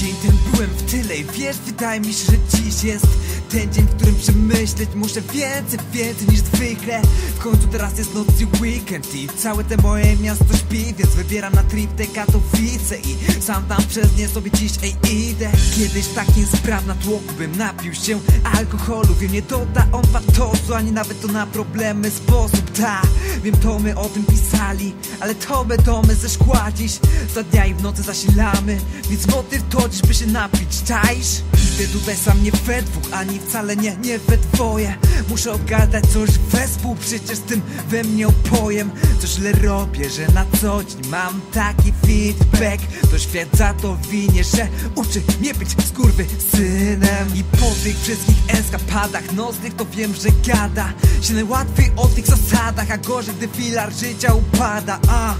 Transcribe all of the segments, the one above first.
Dzień ten byłem w tyle i wiesz, wydaje mi się, że dziś jest ten dzień, w którym przemyśleć muszę więcej, więcej niż zwykle. W końcu teraz jest noc i weekend i całe te moje miasto śpi Więc wybieram na trip te Katowice i sam tam przez nie sobie dziś ej idę. Kiedyś w takim spraw na tłoku bym napił się alkoholu Wiem nie doda on patosu, ani nawet to na problemy sposób Ta, wiem to my o tym pisali, ale to my ze szkła dziś Za dnia i w nocy zasilamy, więc motyw to dziś by się napić, czaisz? Idę tutaj sam nie we dwóch, ani wcale nie, nie we dwoje. Muszę odgadać coś wespół, przecież tym we mnie opojem. Co źle robię, że na co dzień mam taki feedback. To świat za to winie, że uczy mnie być skurwy synem I po tych wszystkich eskapadach nocnych to wiem, że gada. Się najłatwiej o tych zasadach, a gorzej gdy filar życia upada. A,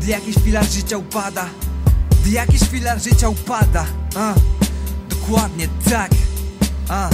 gdy jakiś filar życia upada. Gdy jakiś filar życia upada. A, dokładnie tak. A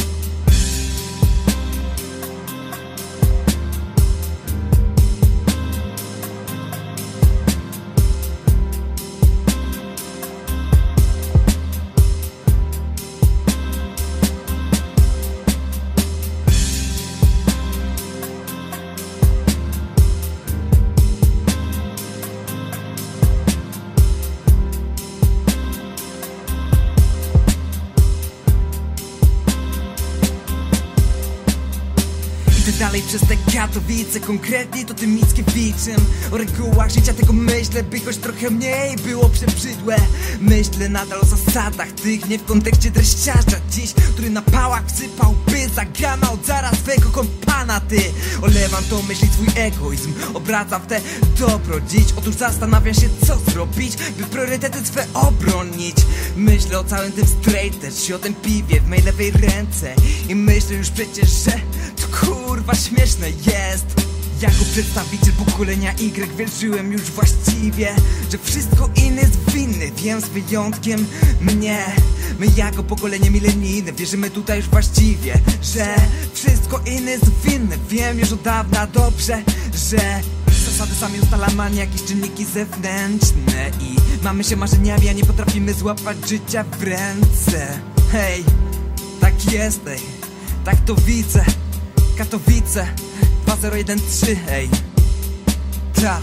Idę dalej przez te Katowice, konkretnie to tym Mickiewiczem O regułach życia tego myślę, by choć trochę mniej było przebrzydłe. Myślę nadal o zasadach tych, nie w kontekście dreszciarza dziś Który na pałach wsypał, by zagamał zaraz swego kompana ty Olewam to myśli swój egoizm, obracam w te dobro dziś. Otóż zastanawiam się co zrobić, by priorytety swe obronić. Myślę o całym tym straighterze, o tym piwie w mej lewej ręce. I myślę już przecież, że to kurwa śmieszne jest. Jako przedstawiciel pokolenia Y wierzyłem już właściwie Że wszystko inne jest winny Wiem z wyjątkiem mnie My jako pokolenie milenijne Wierzymy tutaj już właściwie Że wszystko inne jest winne. Wiem już od dawna dobrze, że Zasady sami ustalamy, a nie jakieś czynniki zewnętrzne. I mamy się marzeniami, a nie potrafimy złapać życia w ręce. Hej, tak jest, ej, tak to widzę. Katowice 2013, ej Ta